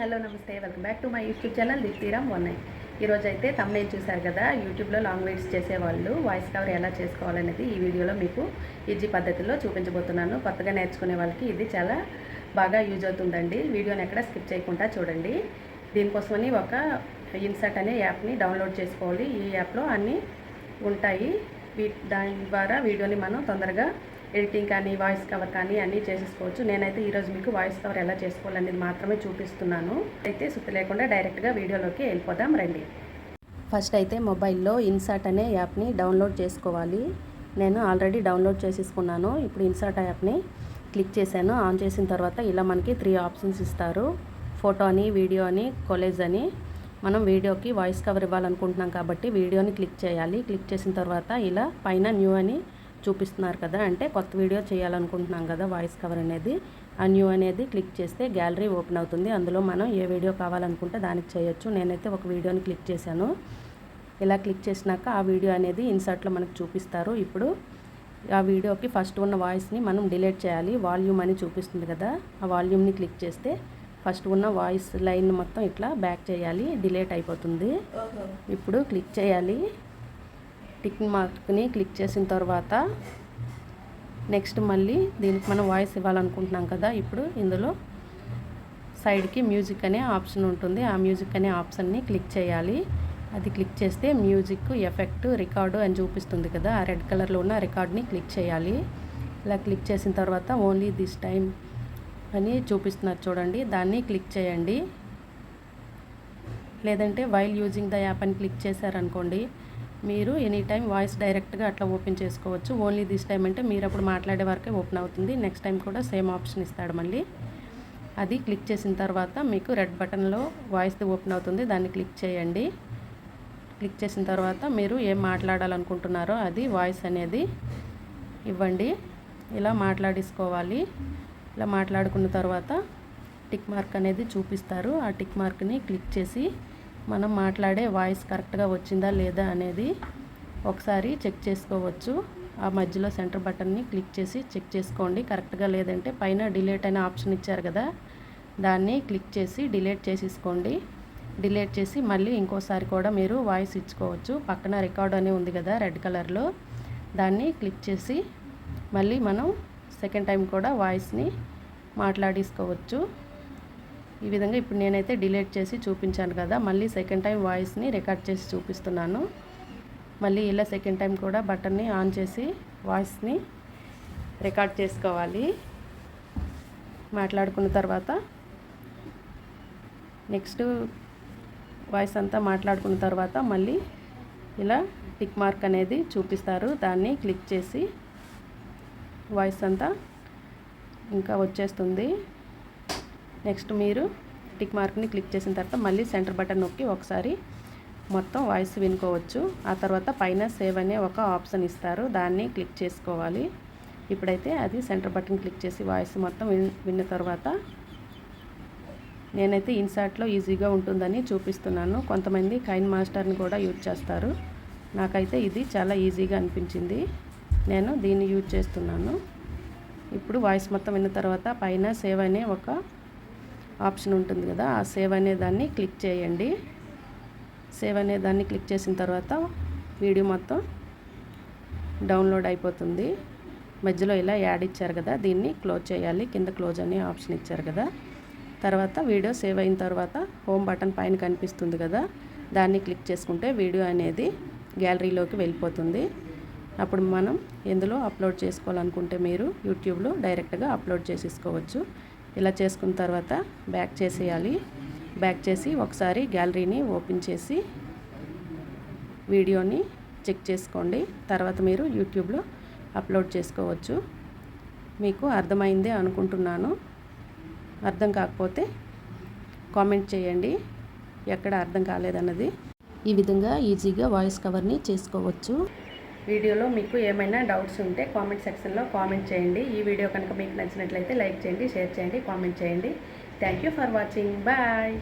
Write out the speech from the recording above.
Hello నమస్తే. Welcome back to my YouTube channel దిక్తీరం one ఈరోజు అయితే తమ్నేల్ చూశారు కదా? యూట్యూబ్లో లాంగ్ వీడియోస్ చేసేవాళ్ళు. వాయిస్ కవర్ ఎలా చేసుకోవాలనేది ఈ వీడియోలో మీకు ఈజీ పద్ధతిలో చూపించబోతున్నాను. కొత్తగా నేర్చుకునే వాళ్ళకి ఇది చాలా బాగా యూజ్ అవుతుందండి. వీడియోని ఎక్కడ స్కిప్ చేయకుండా చూడండి. దీనికోసమని ఒక ఇన్సర్ట్ అనే యాప్ని డౌన్లోడ్ చేసుకోవాలి. ఈ యాప్లో అన్నీ ఉంటాయి. దాని ద్వారా వీడియోని మనం తొందరగా ఎడిటింగ్ కానీ వాయిస్ కవర్ కానీ అన్నీ చేసేసుకోవచ్చు. నేనైతే ఈరోజు మీకు వాయిస్ కవర్ ఎలా చేసుకోవాలనేది మాత్రమే చూపిస్తున్నాను. అయితే సుత్తి లేకుండా డైరెక్ట్గా వీడియోలోకి వెళ్ళిపోదాం రండి. ఫస్ట్ అయితే మొబైల్లో ఇన్సర్ట్ అనే యాప్ని డౌన్లోడ్ చేసుకోవాలి. నేను ఆల్రెడీ డౌన్లోడ్ చేసేసుకున్నాను. ఇప్పుడు ఇన్సర్ట్ యాప్ని క్లిక్ చేశాను. ఆన్ చేసిన తర్వాత ఇలా మనకి త్రీ ఆప్షన్స్ ఇస్తారు. ఫోటో అని వీడియో అని కొలేజ్ అని. మనం వీడియోకి వాయిస్ కవర్ ఇవ్వాలనుకుంటున్నాం కాబట్టి వీడియోని క్లిక్ చేయాలి. క్లిక్ చేసిన తర్వాత ఇలా పైన న్యూ అని చూపిస్తున్నారు కదా అంటే కొత్త వీడియో చేయాలనుకుంటున్నాం కదా వాయిస్ కవర్ అనేది. ఆ న్యూ అనేది క్లిక్ చేస్తే గ్యాలరీ ఓపెన్ అవుతుంది. అందులో మనం ఏ వీడియో కావాలనుకుంటే దానికి చేయొచ్చు. నేనైతే ఒక వీడియోని క్లిక్ చేశాను. ఇలా క్లిక్ చేసినాక ఆ వీడియో అనేది ఇన్సర్ట్లో మనకు చూపిస్తారు. ఇప్పుడు ఆ వీడియోకి ఫస్ట్ ఉన్న వాయిస్ని మనం డిలీట్ చేయాలి. వాల్యూమ్ అని చూపిస్తుంది కదా ఆ వాల్యూమ్ని క్లిక్ చేస్తే ఫస్ట్ ఉన్న వాయిస్ లైన్ మొత్తం ఇట్లా బ్యాక్ చేయాలి. డిలీట్ అయిపోతుంది. ఇప్పుడు క్లిక్ చేయాలి. టిక్ మార్క్ని క్లిక్ చేసిన తర్వాత నెక్స్ట్ మళ్ళీ దీనికి మనం వాయిస్ ఇవ్వాలనుకుంటున్నాం కదా ఇప్పుడు ఇందులో సైడ్కి మ్యూజిక్ అనే ఆప్షన్ ఉంటుంది. ఆ మ్యూజిక్ అనే ఆప్షన్ని క్లిక్ చేయాలి. అది క్లిక్ చేస్తే మ్యూజిక్ ఎఫెక్ట్ రికార్డు అని చూపిస్తుంది కదా ఆ రెడ్ కలర్లో ఉన్న రికార్డ్ని క్లిక్ చేయాలి. ఇలా క్లిక్ చేసిన తర్వాత ఓన్లీ దిస్ టైం అని చూపిస్తున్నారు చూడండి. దాన్ని క్లిక్ చేయండి. లేదంటే వైల్ యూజింగ్ ద యాప్ అని క్లిక్ చేశారనుకోండి మీరు ఎనీ టైం వాయిస్ డైరెక్ట్గా అట్లా ఓపెన్ చేసుకోవచ్చు. ఓన్లీ దిస్ టైం అంటే మీరు అప్పుడు మాట్లాడే వరకే ఓపెన్ అవుతుంది. నెక్స్ట్ టైం కూడా సేమ్ ఆప్షన్ ఇస్తాడు మళ్ళీ. అది క్లిక్ చేసిన తర్వాత మీకు రెడ్ బటన్లో వాయిస్ది ఓపెన్ అవుతుంది. దాన్ని క్లిక్ చేయండి. క్లిక్ చేసిన తర్వాత మీరు ఏం మాట్లాడాలనుకుంటున్నారో అది వాయిస్ అనేది ఇవ్వండి. ఇలా మాట్లాడేసుకోవాలి. ఇలా మాట్లాడుకున్న తర్వాత టిక్ మార్క్ అనేది చూపిస్తారు. ఆ టిక్ మార్క్ని క్లిక్ చేసి మనం మాట్లాడే వాయిస్ కరెక్ట్గా వచ్చిందా లేదా అనేది ఒకసారి చెక్ చేసుకోవచ్చు. ఆ మధ్యలో సెంటర్ బటన్ని క్లిక్ చేసి చెక్ చేసుకోండి. కరెక్ట్గా లేదంటే పైన డిలేట్ అనే ఆప్షన్ ఇచ్చారు కదా దాన్ని క్లిక్ చేసి డిలేట్ చేసేసుకోండి. డిలేట్ చేసి మళ్ళీ ఇంకోసారి కూడా మీరు వాయిస్ ఇచ్చుకోవచ్చు. పక్కన రికార్డ్ అని ఉంది కదా రెడ్ కలర్లో దాన్ని క్లిక్ చేసి మళ్ళీ మనం సెకండ్ టైం కూడా వాయిస్ని మాట్లాడేసుకోవచ్చు. ఈ విధంగా ఇప్పుడు నేనైతే డిలీట్ చేసి చూపించాను కదా మళ్ళీ సెకండ్ టైం వాయిస్ని రికార్డ్ చేసి చూపిస్తున్నాను. మళ్ళీ ఇలా సెకండ్ టైం కూడా బటన్ని ఆన్ చేసి వాయిస్ని రికార్డ్ చేసుకోవాలి. మాట్లాడుకున్న తర్వాత నెక్స్ట్ వాయిస్ అంతా మాట్లాడుకున్న తర్వాత మళ్ళీ ఇలా టిక్ మార్క్ అనేది చూపిస్తారు. దాన్ని క్లిక్ చేసి వాయిస్ అంతా ఇంకా వచ్చేస్తుంది. నెక్స్ట్ మీరు టిక్ మార్క్ని క్లిక్ చేసిన తర్వాత మళ్ళీ సెంటర్ బటన్ నొక్కి ఒకసారి మొత్తం వాయిస్ వినుకోవచ్చు. ఆ తర్వాత పైన సేవ్ అనే ఒక ఆప్షన్ ఇస్తారు. దాన్ని క్లిక్ చేసుకోవాలి. ఇప్పుడైతే అది సెంటర్ బటన్ క్లిక్ చేసి వాయిస్ మొత్తం విన్ విన్న తర్వాత నేనైతే ఇన్సార్ట్లో ఈజీగా ఉంటుందని చూపిస్తున్నాను. కొంతమంది కైన్ మాస్టర్ని కూడా యూజ్ చేస్తారు. నాకైతే ఇది చాలా ఈజీగా అనిపించింది. నేను దీన్ని యూజ్ చేస్తున్నాను. ఇప్పుడు వాయిస్ మొత్తం విన్న తర్వాత పైన సేవ్ అనే ఒక ఆప్షన్ ఉంటుంది కదా ఆ సేవ్ అనే దాన్ని క్లిక్ చేయండి. సేవ్ అనే దాన్ని క్లిక్ చేసిన తర్వాత వీడియో మొత్తం డౌన్లోడ్ అయిపోతుంది. మధ్యలో ఇలా యాడ్ ఇచ్చారు కదా దీన్ని క్లోజ్ చేయాలి. కింద క్లోజ్ అనే ఆప్షన్ ఇచ్చారు కదా. తర్వాత వీడియో సేవ్ అయిన తర్వాత హోమ్ బటన్ పైన కనిపిస్తుంది కదా దాన్ని క్లిక్ చేసుకుంటే వీడియో అనేది గ్యాలరీలోకి వెళ్ళిపోతుంది. అప్పుడు మనం ఎందులో అప్లోడ్ చేసుకోవాలనుకుంటే మీరు యూట్యూబ్లో డైరెక్ట్గా అప్లోడ్ చేసేసుకోవచ్చు. ఇలా చేసుకున్న తర్వాత బ్యాక్ చేసేయాలి. బ్యాక్ చేసి ఒకసారి గ్యాలరీని ఓపెన్ చేసి వీడియోని చెక్ చేసుకోండి. తర్వాత మీరు యూట్యూబ్లో అప్లోడ్ చేసుకోవచ్చు. మీకు అర్థమైందే అనుకుంటున్నాను. అర్థం కాకపోతే కామెంట్ చేయండి. ఎక్కడ అర్థం కాలేదన్నది. ఈ విధంగా ఈజీగా వాయిస్ కవర్ని చేసుకోవచ్చు. వీడియోలో మీకు ఏమైనా డౌట్స్ ఉంటే కామెంట్ సెక్షన్లో కామెంట్ చేయండి. ఈ వీడియో కనుక మీకు నచ్చినట్లయితే లైక్ చేయండి షేర్ చేయండి కామెంట్ చేయండి. Thank you for watching bye